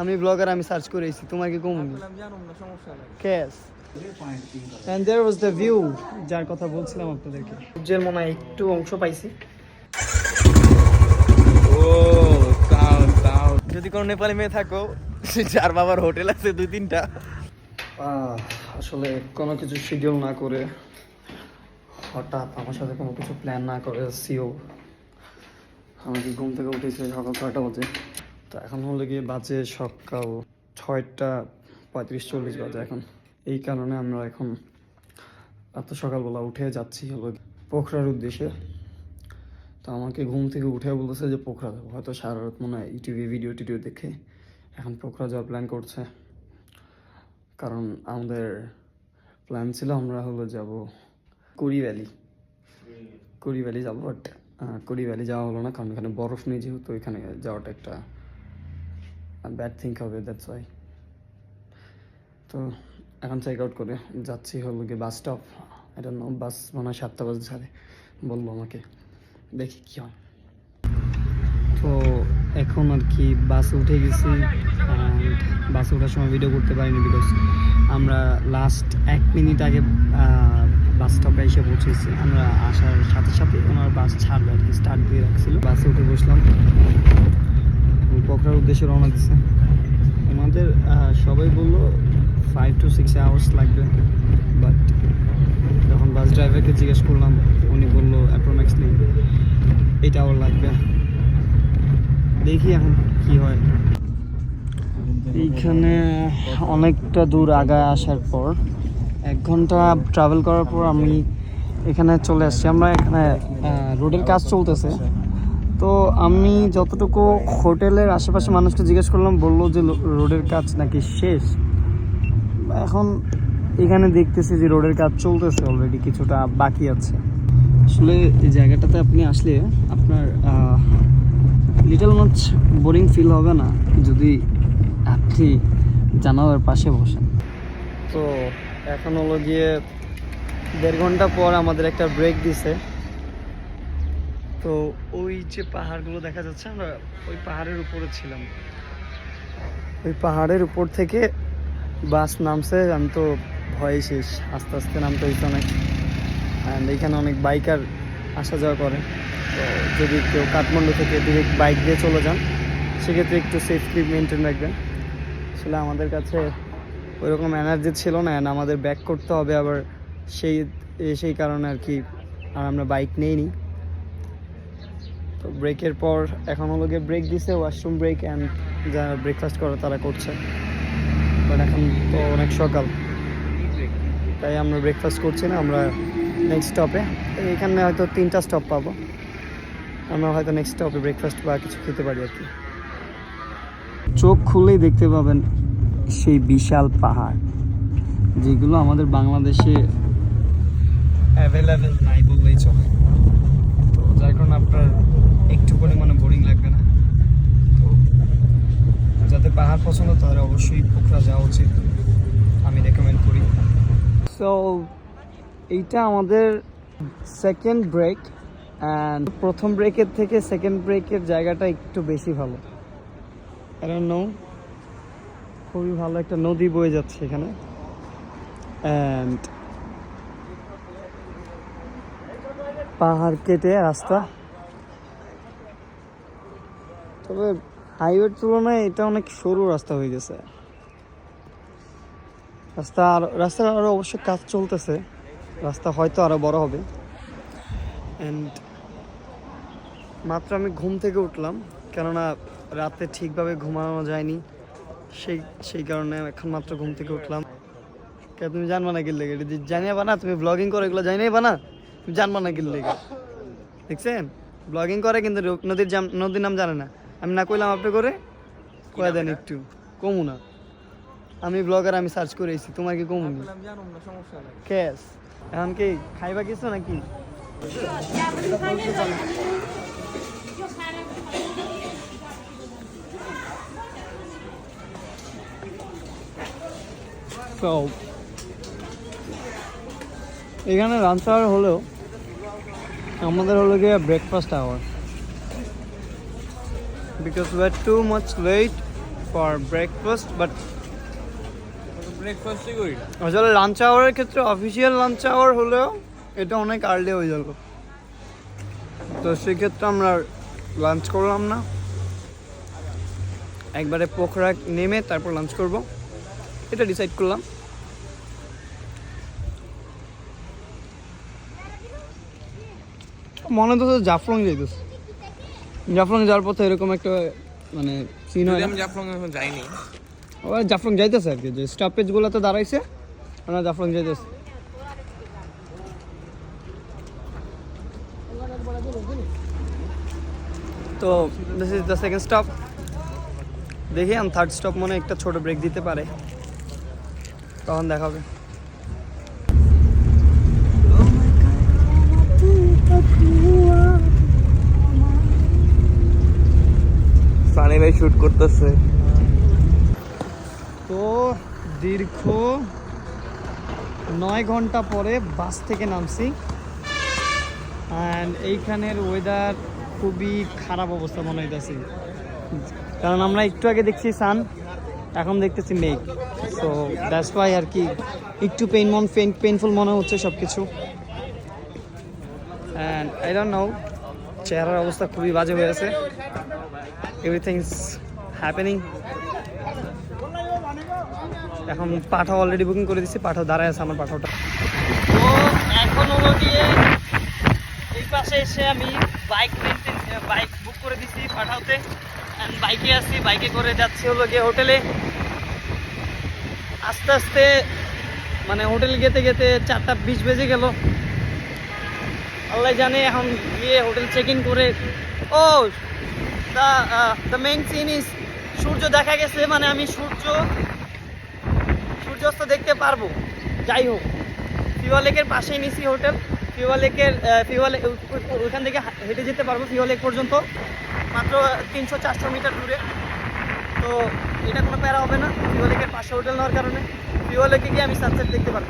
আমি ব্লগার আমি সার্চ করেছি তোমার কি কমনি cash and there was the view যার কথা বলছিলাম আপনাদেরকে। সূর্যের মনে হয় একটু অংশ পাইছি। ও তাও তাও যদি কোনো নেপালি মেয়ে থাকো যার বাবার হোটেল আছে দুই তিনটা। আসলে কোনো কিছু শিডিউল না করে হঠাৎ আমার সাথে কোনো কিছু প্ল্যান না করে সিও আমাকে ঘুম থেকে উঠেছে? সকাল ছয়টা বাজে। তো এখন হলে গিয়ে বাজে সকাল ছয়টা পঁয়ত্রিশ চল্লিশ বাজে এখন। এই কারণে আমরা এখন এত সকালবেলা উঠে যাচ্ছি হলো পোখরার উদ্দেশ্যে। তো আমাকে ঘুম থেকে উঠে বলতেছে যে, পোখরা যাব হয়তো সারা রাত মনে হয় ইউটিউবে ভিডিও টিডিও দেখে এখন পোখরা যাওয়ার প্ল্যান করছে। কারণ আমাদের প্ল্যান ছিল আমরা হলো যাব কুড়ি ভ্যালি। কুড়ি ভ্যালি যাব বাট কুড়ি ভ্যালি যাওয়া হলো না, কারণ এখানে বরফ নেই যেহেতু এখানে যাওয়াটা একটা ব্যাড থিঙ্ক হবে দ্যাটস ওয়াই তো এখন চেক আউট করে যাচ্ছি হলো গিয়ে বাস স্টপ এটা বাস মনে হয় সাতটা বাজে ছাড়ে বলল আমাকে। দেখি কী হয়। তো এখন আর কি বাসে উঠে গেছি বাসে ওঠার সময় ভিডিও করতে পারিনি বিকজ আমরা লাস্ট এক মিনিট আগে বাস স্টপে এসে পৌঁছেছি। আমরা আসার সাথে সাথে ওনার বাস ছাড়বে আর কি স্টার্ট দিয়ে রাখছিল। বাসে উঠে বসলাম। পোখরার উদ্দেশ্যে রওনা দিচ্ছে আমাদের সবাই বলল ফাইভ টু সিক্স আওয়ার্স লাগবে বাট যখন বাস ড্রাইভারকে জিজ্ঞেস করলাম, উনি বলল অ্যাপ্রোম্যাক্সলি এইট আওয়ার লাগবে। দেখি এখন কি হয়। এইখানে অনেকটা দূর আগায় আসার পর, এক ঘণ্টা ট্রাভেল করার পর আমি এখানে চলে আসছি। আমরা এখানে রোডের কাজ চলতেছে। তো আমি যতটুকু হোটেলের আশেপাশে মানুষকে জিজ্ঞেস করলাম বলল যে রোডের কাজ নাকি শেষ? এখন এখানে দেখতেছি যে রোডের কাজ চলতেছে অলরেডি কিছুটা বাকি আছে। আসলে এই জায়গাটাতে আপনি আসলে আপনার লিটল মাছ বোরিং ফিল হবে না যদি আপনি জানালার পাশে বসেন। তো এখন হলো গিয়ে দেড় ঘণ্টা পর আমাদের একটা ব্রেক দিছে। তো ওই যে পাহাড়গুলো দেখা যাচ্ছে, আমরা ওই পাহাড়ের উপরে ছিলাম। ওই পাহাড়ের উপর থেকে বাস নামছে, আমি তো ভয়ে শেষ, আস্তে আস্তে নামতে হয়েছে অনেক। অ্যান্ড এখানে অনেক বাইকার আসা যাওয়া করে। তো যদি কেউ কাঠমান্ডু থেকে ডিরেক্ট বাইক দিয়ে চলে যান, সেক্ষেত্রে একটু সেফটি মেনটেন রাখবেন। আসলে আমাদের কাছে ওইরকম এনার্জি ছিল না অ্যান্ড আমাদের ব্যাক করতে হবে আবার সেই সেই কারণে আর কি, আর আমরা বাইক নেইনি। তো ব্রেকের পর এখন হলো গিয়ে ব্রেক দিছে ওয়াশরুম ব্রেক অ্যান্ড যারা ব্রেকফাস্ট করে তারা করছে। বাট এখন তো অনেক সকাল। তাই আমরা ব্রেকফাস্ট করছি না, আমরা নেক্সট স্টপে এখানে হয়তো তিনটা স্টপ পাবো। আমরা হয়তো নেক্সট স্টপে ব্রেকফাস্ট বা কিছু খেতে পারি আর কি। চোখ খুলেই দেখতে পাবেন সেই বিশাল পাহাড়, যেগুলো আমাদের বাংলাদেশে অ্যাভেলেবেল নাই বললেই চলে। যার কারণে আপনার একটু পরিমাণে বোরিং লাগবে না। তো যাদের পাহাড় পছন্দ, তাদের অবশ্যই পোখরা যাওয়া উচিত। আমি রেকমেন্ড করি। সো এইটা আমাদের সেকেন্ড ব্রেক অ্যান্ড প্রথম ব্রেকের থেকে সেকেন্ড ব্রেকের জায়গাটা একটু বেশি ভালো। কারণ নো খুবই ভালো একটা নদী বয়ে যাচ্ছে এখানে। অ্যান্ড পাহাড় কেটে রাস্তা। তবে হাইওয়ের তুলনায় এটা অনেক সরু রাস্তা হয়ে গেছে। রাস্তা আর, রাস্তার আরও অবশ্য কাজ চলতেছে। রাস্তা হয়তো আরও বড় হবে। অ্যান্ড মাত্র আমি ঘুম থেকে উঠলাম, কেননা রাতে ঠিকভাবে ঘুমানো যায়নি। সেই সেই কারণে এখন মাত্র ঘুম থেকে উঠলাম। তুমি জানবা না গেলে জানিয়ে বানা তুমি ব্লগিং করো এগুলো জানিয়ে বানা জানবা না গেলে দেখছেন? ব্লগিং করে কিন্তু নদীর জাম নদীর নাম জানে না। আমি না কইলাম আপনি করে কয়ে দেন একটু। কমু না। আমি ব্লগার আমি সার্চ করেছি তোমার কি কমু না? ক্যাশ এখন কি খাইবা কিছু নাকি? এখানে আওয়ার হলেও আমাদের হলো গিয়ে breakfast hour because are too much late for breakfast but ব্রেকফাস্টই করি আসলে লাঞ্চ আওয়ারের ক্ষেত্রে অফিসিয়াল লাঞ্চ আওয়ার হলেও এটা অনেক আর্লি হয়ে গেল তো সেক্ষেত্রে আমরা লাঞ্চ করলাম না। একবারে পোখরা নেমে তারপর লাঞ্চ করব। এটা ডিসাইড করলাম। মনে তো জাফলং যাইতেছে। জাফলং যাওয়ার পথে এরকম একটা মানে সিন হয় আমি জাফলং এখন যাইনি। ও জাফলং যাইতেছে আর কি যে স্টপেজগুলোতে দাঁড়াইছে আমরা জাফলং যাইতেছে। তো this is the second stop দেখি আমি থার্ড স্টপ মনে একটা ছোট ব্রেক দিতে পারে। তখন দেখা হবে সানি ভাই শুট করতেছে। তো দীর্ঘ নয় ঘণ্টা পরে বাস থেকে নামছি। অ্যান্ড এইখানের ওয়েদার খুবই খারাপ অবস্থা মনে হইতেছে। কারণ আমরা একটু আগে দেখছি সান, এখন দেখতেছি মেঘ। সো দ্যাটস ওয়াই আর কি একটু পেইন মন পেন পেইনফুল মনে হচ্ছে সব কিছু অ্যান্ড আই ডোন্ট নো চেহারার অবস্থা খুবই বাজে হয়ে আছে এভরিথিংস হ্যাপেনিং এখন পাঠাও অলরেডি বুকিং করে দিচ্ছি পাঠাও দাঁড়ায় আছে আমার পাঠাওটা তো এখন হলো গিয়ে এই পাশে এসে আমি বাইক বাইক বুক করে দিচ্ছি পাঠাওতে বাইকে আসছি বাইকে করে যাচ্ছি হলো গিয়ে হোটেলে। আস্তে আস্তে মানে হোটেল গেতে গেতে চারটা বিশ বেজে গেল। আল্লাহ জানে, এখন গিয়ে হোটেল চেক ইন করে, ও the the main scene is সূর্য দেখা গেছে মানে আমি সূর্য, সূর্যাস্ত দেখতে পারব। যাই হোক ফিওয়া লেকের পাশেই নিছি হোটেল ফিওয়া লেকের ফিওয়া ওইখান থেকে হেঁটে যেতে পারব ফিওয়া লেক পর্যন্ত। মাত্র তিনশো চারশো মিটার দূরে। তো এটা কোনো প্যারা হবে না। ফিওয়া লেকের পাশে হোটেল নেওয়ার কারণে। ফিওয়া লেকে গিয়ে আমি সানসেট দেখতে পারব।